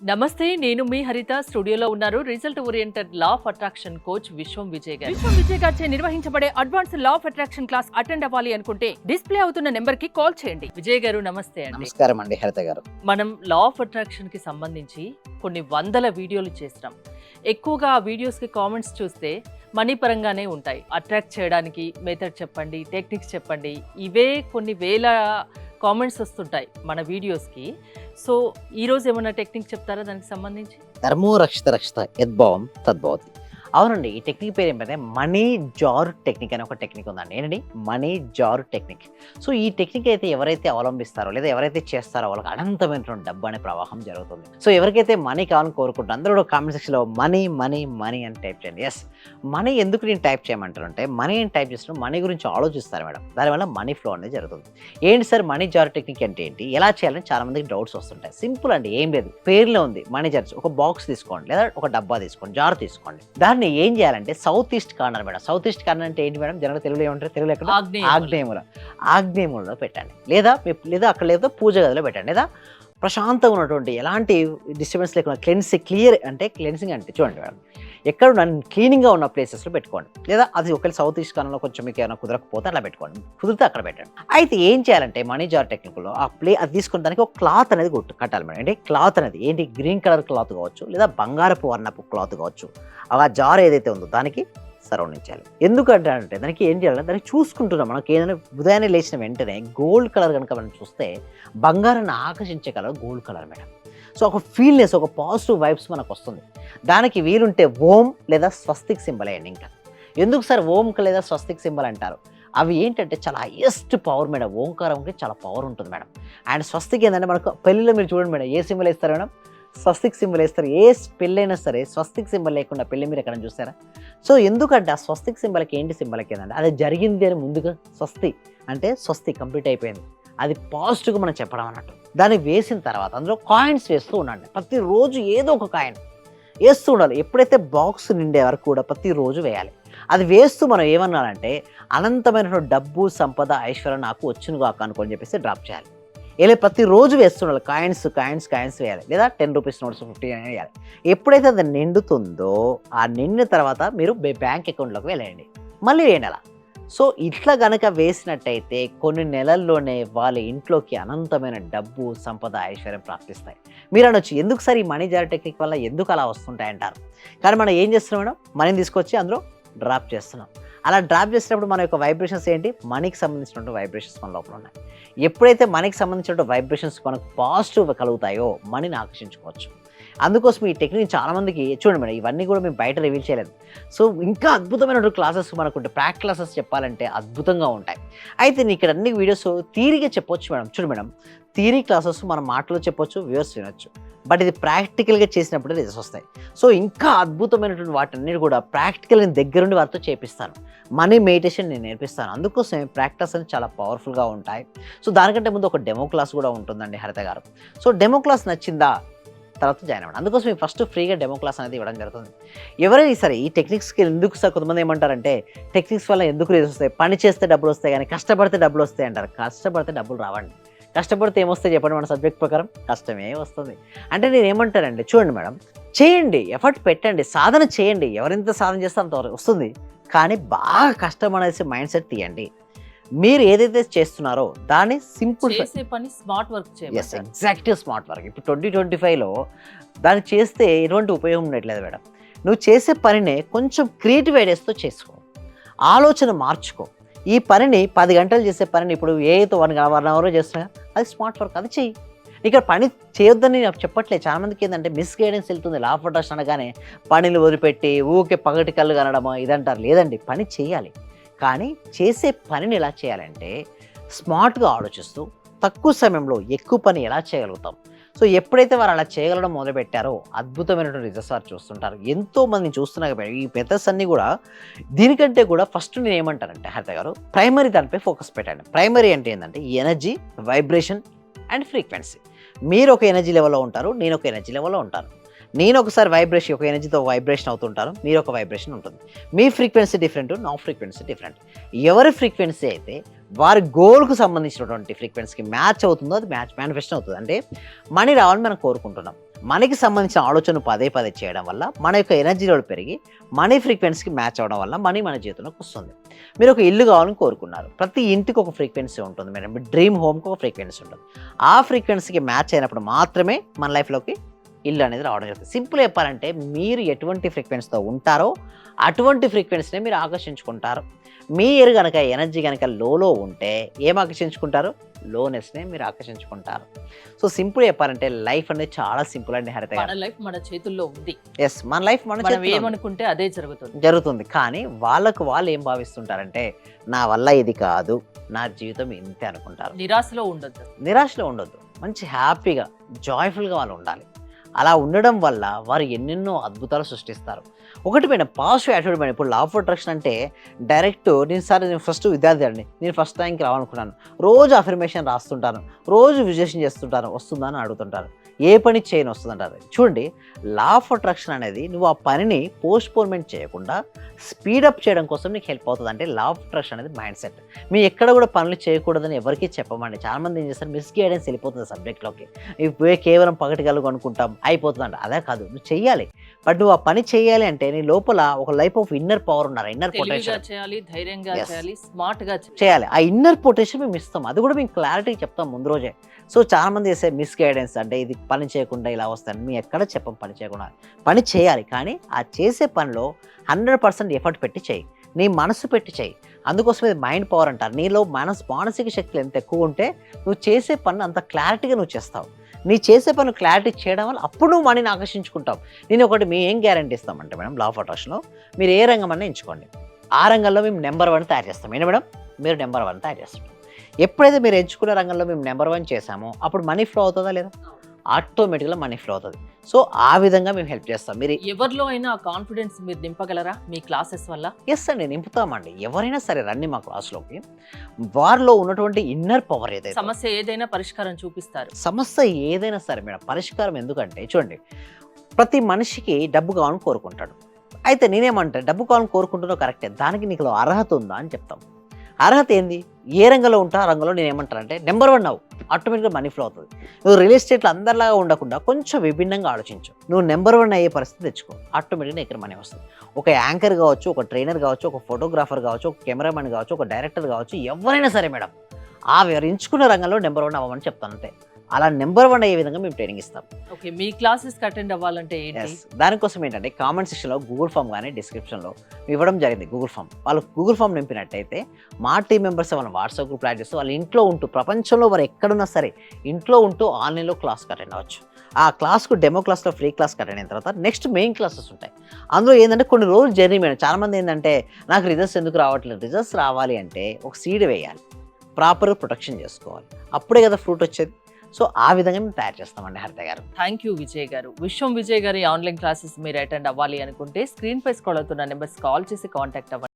నమస్తే నేను మీ హరిత. స్టూడియోలో ఉన్నారు result oriented law of attraction coach Vishwam Vijay గారు. విశ్వం విజయ్ గారిచే నిర్వహించబడే advance law of attraction class attend అవ్వాలి అనుకుంటే డిస్ప్లే అవుతున్న నెంబర్కి కాల్ చేయండి. విజయ్ గారు నమస్తే అండి. నమస్కారం అండి హరిత గారు. మనం లా ఆఫ్ అట్రాక్షన్కి సంబంధించి కొన్ని వందల వీడియోలు చేస్తాం ఎక్కువగా ఆ వీడియోస్కి కామెంట్స్ చూస్తే మనీ పరంగానే ఉంటాయి. అట్రాక్ట్ చేయడానికి మెథడ్ చెప్పండి టెక్నిక్స్ చెప్పండి. ఇవే కొన్ని వేల కామెంట్స్ వస్తుంటాయి మన వీడియోస్కి సో ఈరోజు ఏమైనా టెక్నిక్ చెప్తారా? దానికి సంబంధించి? ధర్మో రక్షిత రక్షిత యద్భావం తద్భవతి అవునండి ఈ టెక్నిక్ పేరు ఏంటంటే మనీ జార్ టెక్నిక్ అనే ఒక టెక్నిక్ ఉందండి. ఏంటండి? Money jar technique. సో ఈ టెక్నిక్ అయితే ఎవరైతే అవలంబిస్తారో లేదా ఎవరైతే చేస్తారో వాళ్ళకి అనంతమైనటువంటి డబ్బు అనే ప్రవాహం జరుగుతుంది. సో ఎవరికైతే మనీ కావాలని కోరుకుంటారో అందరూ కూడా కామెంట్ సెక్షన్లో మనీ మనీ మనీ అని టైప్ చేయండి. ఎస్ మనీ ఎందుకు నేను టైప్ చేయమంటారంటే మనీ అని టైప్ చేసినప్పుడు మనీ గురించి ఆలోచిస్తారు మేడం. దానివల్ల మనీ ఫ్లో అనేది జరుగుతుంది. ఏంటి సార్ మనీ జార్ టెక్నిక్ అంటే ఏంటి? ఎలా చేయాలని చాలా మందికి డౌట్స్ వస్తుంటాయి. సింపుల్ అండి ఏం లేదు. పేరులో ఉంది మనీ జార్స్ ఒక బాక్స్ తీసుకోండి లేదా ఒక డబ్బా తీసుకోండి జార్ తీసుకోండి. దాన్ని ఏం చేయాలంటే south east corner madam. South east corner అంటే ఏంటి మేడం? జనరల్ తెలుగులో ఏమంటారు? తెలుగులో ఎక్కడ? ఆగ్నేయ ఆగ్నేయముల. ఆగ్నేయములలో పెట్టండి. లేదా లేదా అక్కడ లేదా పూజ గదిలో పెట్టండి. లేదా ప్రశాంతంగా ఉన్నటువంటి ఎలాంటి డిస్టర్బెన్స్ లేకుండా క్లెన్స్ క్లియర్ అంటే క్లెన్సింగ్ అంటే చూడండి మేడం. ఎక్కడ క్లీనింగ్గా ఉన్న ప్లేసెస్లో పెట్టుకోండి. లేదా అది ఒకవేళ సౌత్ ఈస్ట్ కార్నర్లో కొంచెం మీకు ఏమైనా కుదరకపోతే అలా పెట్టుకోండి. కుదిరితే అక్కడ పెట్టండి. అయితే ఏం చేయాలంటే మనీ జార్ టెక్నిక్లో ఆ ప్లే అది తీసుకున్న దానికి ఒక క్లాత్ అనేది కొట్టు కట్టాలి మేడం. అంటే క్లాత్ అనేది ఏంటి? గ్రీన్ కలర్ క్లాత్ కావచ్చు లేదా బంగారపు వర్ణపు క్లాత్ కావచ్చు. ఆ జార్ ఏదైతే ఉందో దానికి సరౌండింగ్ చేయాలి. ఎందుకంటే అంటే దానికి ఏం చేయాలి దానికి చూసుకుంటున్నాం మనకి ఏదైనా ఉదయాన్నే లేచిన వెంటనే గోల్డ్ కలర్ కనుక మనం చూస్తే బంగారాన్ని ఆకర్షించే colour gold colour madam. So ఒక ఫీల్నెస్ ఒక పాజిటివ్ వైబ్స్ మనకు వస్తుంది. దానికి వీలుంటే ఓం లేదా స్వస్తిక్ సింబల్ వేయండి ఇంకా. ఎందుకు సార్ ఓంకి లేదా స్వస్తిక్ సింబల్ అంటారు? అవి ఏంటంటే చాలా హైయెస్ట్ పవర్ మేడం. ఓంకారంకి చాలా పవర్ ఉంటుంది మేడం. అండ్ స్వస్తిక్ ఏంటంటే మనకు పెళ్ళిలో మీరు చూడండి మేడం. ఏ సింబల్ వేస్తారు మేడం? స్వస్తిక్ సింబల్ వేస్తారు. ఏ పెళ్ళైనా సరే స్వస్తిక్ సింబల్ లేకుండా పెళ్ళి మీరు ఎక్కడ చూస్తారా? సో ఎందుకంటే ఆ స్వస్తిక్ సింబల్కి ఏంటి సింబల్కి ఏంటంటే అది జరిగింది అని ముందుగా స్వస్తి అంటే స్వస్తి కంప్లీట్ అయిపోయింది. అది పాజిటివ్గా మనం చెప్పడం అన్నట్టు. దాన్ని వేసిన తర్వాత అందులో కాయిన్స్ వేస్తూ ఉండండి. ప్రతిరోజు ఏదో ఒక కాయిన్ వేస్తూ ఉండాలి. ఎప్పుడైతే బాక్స్ నిండే వరకు కూడా ప్రతిరోజు వేయాలి. అది వేస్తూ మనం ఏమన్నానంటే అనంతమైనటువంటి డబ్బు సంపద ఐశ్వర్యం నాకు వచ్చును కాక అనుకోని చెప్పేసి డ్రాప్ చేయాలి. ఇలా ప్రతిరోజు వేస్తుండాలి కాయిన్స్ కాయిన్స్ కాయిన్స్ వేయాలి. లేదా టెన్ రూపీస్ నోట్స్ ఫిఫ్టీ అని వేయాలి. ఎప్పుడైతే అది నిండుతుందో ఆ నిండిన తర్వాత మీరు బ్యాంక్ అకౌంట్లోకి వెళ్ళండి మళ్ళీ వేయండి అలా. సో ఇట్లా గనక వేసినట్టయితే కొన్ని నెలల్లోనే వాళ్ళ ఇంట్లోకి అనంతమైన డబ్బు సంపద ఐశ్వర్యం ప్రాప్తిస్తాయి. మీరు అనొచ్చు ఎందుకు సార్ ఈ మనీ జార్ టెక్నిక్ వల్ల ఎందుకు అలా వస్తుంటాయి అంటారు. కానీ మనం ఏం చేస్తున్నాం మేడం? మనీని తీసుకొచ్చి అందులో డ్రాప్ చేస్తున్నాం. అలా డ్రాప్ చేసినప్పుడు మన యొక్క వైబ్రేషన్స్ ఏంటి? మనీకి సంబంధించినటువంటి వైబ్రేషన్స్ మన లోపల ఉన్నాయి. ఎప్పుడైతే మనీకి సంబంధించినటువంటి వైబ్రేషన్స్ మనకు పాజిటివ్ కలుగుతాయో మనీని ఆకర్షించుకోవచ్చు. అందుకోసం ఈ టెక్నిక్ చాలామందికి చూడండి మేడం ఇవన్నీ కూడా మేము బయట రివీల్ చేయలేదు. సో ఇంకా అద్భుతమైన క్లాసెస్ మనకు ప్రాక్ క్లాసెస్ చెప్పాలంటే అద్భుతంగా ఉంటాయి. అయితే నేను ఇక్కడ అన్ని వీడియోస్ థీరీగా చెప్పొచ్చు మేడం. చూడు మేడం థీరీ క్లాసెస్ మన మాటలో చెప్పొచ్చు వ్యూవర్స్ వినొచ్చు. బట్ ఇది ప్రాక్టికల్గా చేసినప్పుడు రిజల్ట్స్ వస్తాయి. సో ఇంకా అద్భుతమైనటువంటి వాటన్నిటి కూడా ప్రాక్టికల్గా దగ్గరుండి వారితో చేపిస్తాను. మనీ మెడిటేషన్ నేను నేర్పిస్తాను. అందుకోసం ప్రాక్టీస్ అనేది చాలా పవర్ఫుల్గా ఉంటాయి. సో దానికంటే ముందు ఒక డెమో క్లాస్ కూడా ఉంటుందండి హరిత గారు. సో డెమో క్లాస్ నచ్చిందా? తర్వాత జాయిన్ అవ్వండి. అందుకోసం ఫస్ట్ ఫ్రీగా డెమో క్లాస్ అనేది ఇవ్వడం జరుగుతుంది. ఎవరైనా సరే ఈ టెక్నిక్స్కి ఎందుకు సార్ కొంతమంది ఏమంటారంటే టెక్నిక్స్ వల్ల ఎందుకు రీజన్స్ వస్తాయి? పని చేస్తే డబ్బులు వస్తాయి కానీ కష్టపడితే డబ్బులు వస్తాయి అంటారు. కష్టపడితే డబ్బులు రావండి. కష్టపడితే ఏమొస్తాయి చెప్పండి మన సబ్జెక్ట్ ప్రకారం? కష్టమే వస్తుంది. అంటే నేను ఏమంటానండి చూడండి మేడం చేయండి ఎఫర్ట్ పెట్టండి సాధన చేయండి. ఎవరెంత సాధన చేస్తే అంత వస్తుంది. కానీ బాగా కష్టం అనేసి మైండ్ సెట్ తీయండి. మీరు ఏదైతే చేస్తున్నారో దాన్ని సింపుల్ చేసే పని స్మార్ట్ వర్క్ చేయాలి ఎగ్జాక్ట్లీ స్మార్ట్ వర్క్ ఇప్పుడు ట్వంటీ ట్వంటీ ఫైవ్లో దాన్ని చేస్తే ఎటువంటి ఉపయోగం ఉండట్లేదు మేడం. నువ్వు చేసే పనినే కొంచెం క్రియేటివ్ ఐడియాస్తో చేసుకో. ఆలోచన మార్చుకో. ఈ పనిని పది గంటలు చేసే పనిని ఇప్పుడు ఏతో వన్ వన్ అవర్ చేస్తున్నా అది స్మార్ట్ వర్క్ అది చెయ్యి. ఇక్కడ పని చేయొద్దని నేను చెప్పట్లేదు. చాలా మందికి ఏంటంటే మిస్ గైడెన్స్ వెళ్తుంది లా ఫోటోస్ అనగానే పనిని వదిలిపెట్టి ఊకే పగటి కళ్ళు కనడమా ఇదంటారు. లేదండి పని చేయాలి. కానీ చేసే పనిని ఎలా చేయాలంటే స్మార్ట్గా ఆలోచిస్తూ తక్కువ సమయంలో ఎక్కువ పని ఎలా చేయగలుగుతాం? సో ఎప్పుడైతే వారు అలా చేయగలడం మొదలుపెట్టారో అద్భుతమైనటువంటి రిజల్ట్స్ వారు చూస్తుంటారు. ఎంతో మందిని చూస్తున్నా ఈ మెథడ్స్ అన్నీ కూడా దీనికంటే కూడా ఫస్ట్ నేను ఏమంటానంటే హరిత గారు ప్రైమరీ దానిపై ఫోకస్ పెట్టండి. ప్రైమరీ అంటే ఏంటంటే ఎనర్జీ వైబ్రేషన్ అండ్ ఫ్రీక్వెన్సీ మీరు ఒక ఎనర్జీ లెవెల్లో ఉంటారు నేను ఒక ఎనర్జీ లెవెల్లో ఉంటాను. నేను ఒకసారి వైబ్రేషన్ ఒక ఎనర్జీతో వైబ్రేషన్ అవుతుంటారు మీరు ఒక వైబ్రేషన్ ఉంటుంది. మీ ఫ్రీక్వెన్సీ డిఫరెంట్ నా ఫ్రీక్వెన్సీ డిఫరెంట్ ఎవరి ఫ్రీక్వెన్సీ అయితే వారి గోల్కు సంబంధించినటువంటి ఫ్రీక్వెన్సీకి మ్యాచ్ అవుతుందో అది మ్యాచ్ మేనిఫెస్టేషన్ అవుతుంది. అంటే మనీ రావాలని మనం కోరుకుంటున్నాం. మనకి సంబంధించిన ఆలోచన పదే పదే చేయడం వల్ల మన యొక్క ఎనర్జీ లెవెల్ పెరిగి మనీ ఫ్రీక్వెన్సీకి మ్యాచ్ అవ్వడం వల్ల మనీ మన జీవితంలోకి వస్తుంది. మీరు ఒక ఇల్లు కావాలని కోరుకున్నారు. ప్రతి ఇంటికి ఒక ఫ్రీక్వెన్సీ ఉంటుంది మేడం. డ్రీమ్ హోమ్కి ఒక ఫ్రీక్వెన్సీ ఉంటుంది. ఆ ఫ్రీక్వెన్సీకి మ్యాచ్ అయినప్పుడు మాత్రమే మన లైఫ్లోకి ఇల్లు అనేది రావడం జరుగుతుంది. సింపుల్ చెప్పాలంటే మీరు ఎటువంటి ఫ్రీక్వెన్సీతో ఉంటారో అటువంటి ఫ్రీక్వెన్సీని మీరు ఆకర్షించుకుంటారు. మీరు కనుక ఎనర్జీ కనుక లోలో ఉంటే ఏం ఆకర్షించుకుంటారు? లోనెస్నే మీరు ఆకర్షించుకుంటారు. సో సింపుల్ చెప్పాలంటే లైఫ్ అనేది చాలా సింపుల్ అండి హరిత మన లైఫ్ మన చేతుల్లో ఉంది. ఎస్ మన లైఫ్ మన. ఏమనుకుంటే అదే జరుగుతుంది. జరుగుతుంది. కానీ వాళ్ళకు వాళ్ళు ఏం భావిస్తుంటారంటే నా వల్ల ఇది కాదు నా జీవితం ఇంతే అనుకుంటారు. నిరాశలో ఉండొద్దు. నిరాశలో ఉండొద్దు. మంచి హ్యాపీగా జాయ్ఫుల్గా వాళ్ళు ఉండాలి. అలా ఉండడం వల్ల వారు ఎన్నెన్నో అద్భుతాలు సృష్టిస్తారు. ఒకటి పైన పాజిటివ్ యాటిట్యూడ్ పైన ఇప్పుడు లా ఆఫ్ అట్రాక్షన్ అంటే డైరెక్ట్ నేను సార్ నేను ఫస్ట్ విద్యార్థి అండి. నేను ఫస్ట్ ర్యాంక్ రావాలనుకున్నాను రోజు అఫర్మేషన్ రాస్తుంటాను. రోజు విజేషన్ చేస్తుంటాను. వస్తుందా అని అడుగుతుంటాను ఏ పని చేయని వస్తుందంటారు చూడండి లా ఆఫ్ అట్రాక్షన్ అనేది నువ్వు ఆ పనిని పోస్ట్పోన్మెంట్ చేయకుండా స్పీడప్ చేయడం కోసం నీకు హెల్ప్ అవుతుంది. అంటే లా ఆఫ్ అట్రాక్షన్ అనేది మైండ్ సెట్ మీ ఎక్కడ కూడా పనులు చేయకూడదని ఎవరికీ చెప్పమండి. చాలా మంది ఏం చేస్తారు? మిస్ గైడెన్స్ వెళ్ళిపోతుంది సబ్జెక్ట్లోకి ఇవే కేవలం పగటికలు అనుకుంటాం అయిపోతుందంట. అదే కాదు నువ్వు చెయ్యాలి. బట్ నువ్వు ఆ పని చేయాలి అంటే నీ లోపల ఒక లైఫ్ ఆఫ్ ఇన్నర్ పవర్ ఉన్నారు ఇన్నర్ పొటెన్షియల్ ధైర్యంగా చేయాలి చేయాలి. ఆ ఇన్నర్ పొటెన్షియల్ మేము ఇస్తాం. అది కూడా మేము క్లారిటీ చెప్తాం ముందు రోజే. సో చాలామంది వేసే చేసే మిస్ గైడెన్స్ అంటే ఇది పని చేయకుండా ఇలా వస్తాను మీ ఎక్కడ చెప్పం పని చేయకుండా. పని చేయాలి కానీ ఆ చేసే పనిలో హండ్రెడ్ పర్సెంట్ ఎఫర్ట్ పెట్టి చేయి. నీ మనసు పెట్టి చేయి. అందుకోసం ఇది మైండ్ పవర్ అంటారు. నీలో మనసు మానసిక శక్తులు ఎంత ఎక్కువ ఉంటే నువ్వు చేసే పని అంత క్లారిటీగా నువ్వు చేస్తావు. నీ చేసే పని క్లారిటీ చేయడం వల్ల అప్పుడు నువ్వు మనీని ఆకర్షించుకుంటావు. నేను ఒకటి మేము ఏం గ్యారంటీ ఇస్తామంటే మేడం లా ఆఫ్ అట్రాక్షన్లో మీరు ఏ రంగం అన్నా ఎంచుకోండి. ఆ రంగంలో మేము నెంబర్ వన్ తయారు చేస్తాం. ఏంటి మేడం? మీరు నెంబర్ వన్ తయారు చేస్తాం ఎప్పుడైతే మీరు ఎంచుకున్న రంగంలో మేము నెంబర్ వన్ చేసామో అప్పుడు మనీ ఫ్లో అవుతుందా లేదా? ఆటోమేటిక్గా మనీ ఫ్లో అవుతుంది. సో ఆ విధంగా మేము హెల్ప్ చేస్తాం. మీరు ఎవరిలో అయినా కాన్ఫిడెన్స్ మీరు నింపగలరా మీ క్లాసెస్ వల్ల? ఎస్ అండి నింపుతామండి. ఎవరైనా సరే రండి మా క్లాస్లోకి. వారిలో ఉన్నటువంటి ఇన్నర్ పవర్ ఏదైతే సమస్య ఏదైనా పరిష్కారం చూపిస్తారు. సమస్య ఏదైనా సరే మేడం పరిష్కారం ఎందుకంటే చూడండి ప్రతి మనిషికి డబ్బు కావాలని కోరుకుంటాడు. అయితే నేనేమంటే డబ్బు కావాలని కోరుకుంటున్నావు కరెక్టే దానికి నీకు అర్హత ఉందా అని చెప్తాం. అర్హత ఏంది? ఏ రంగంలో ఉంటా? ఆ రంగంలో నేను ఏమంటానంటే నెంబర్ వన్ అవు ఆటోమేటిక్గా మనీ ఫ్లో అవుతుంది. నువ్వు రియల్ ఎస్టేట్లో అందరిలాగా ఉండకుండా కొంచెం విభిన్నంగా ఆలోచించు. నువ్వు నెంబర్ వన్ అయ్యే పరిస్థితి తెచ్చుకో. ఆటోమేటిక్గా ఇక్కడ మనీ వస్తుంది. ఒక యాంకర్ కావచ్చు ఒక ట్రైనర్ కావచ్చు ఒక ఫోటోగ్రాఫర్ కావచ్చు ఒక కెమెరామెన్ కావచ్చు ఒక డైరెక్టర్ కావచ్చు ఎవరైనా సరే మేడం ఆ ఎంచుకున్న రంగంలో నెంబర్ వన్ అవ్వమని చెప్తాను అంతే. అలా నెంబర్ వన్ అయ్యే విధంగా మేము ట్రైనింగ్ ఇస్తాం. ఓకే మీ క్లాసెస్ అటెండ్ అవ్వాలంటే దానికోసం ఏంటంటే కామెంట్ సెక్షన్లో గూగుల్ ఫామ్ కానీ డిస్క్రిప్షన్లో ఇవ్వడం జరిగింది గూగుల్ ఫామ్ వాళ్ళు గూగుల్ ఫామ్ నింపినట్టయితే మా టీం మెంబర్స్ వాళ్ళ వాట్సాప్ గ్రూప్ యాడ్ చేస్తూ వాళ్ళ ఇంట్లో ఉంటూ ప్రపంచంలో వారు ఎక్కడున్నా సరే ఇంట్లో ఉంటూ ఆన్లైన్లో క్లాస్కి అటెండ్ అవ్వచ్చు. ఆ క్లాస్కు డెమో క్లాస్లో ఫ్రీ క్లాస్కి అటెండ్ అయిన తర్వాత నెక్స్ట్ మెయిన్ క్లాసెస్ ఉంటాయి. అందులో ఏంటంటే కొన్ని రోజులు జర్నీ మీద చాలామంది ఏంటంటే నాకు రిజల్ట్స్ ఎందుకు రావట్లేదు? రిజల్ట్స్ రావాలి అంటే ఒక సీడ్ వేయాలి. ప్రాపర్ ప్రొటెక్షన్ చేసుకోవాలి. అప్పుడే కదా ఫ్రూట్ వచ్చేది. సో ఆ విధంగా మేము తయారు చేస్తామండి హరిత గారు. థ్యాంక్ యూ విజయ్ గారు. విశ్వం విజయ్ గారి ఆన్లైన్ క్లాసెస్ మీరు అటెండ్ అవ్వాలి అనుకుంటే స్క్రీన్ పై స్క్రోల్ అవుతున్న నెంబర్స్ కాల్ చేసి కాంటాక్ట్ అవ్వండి.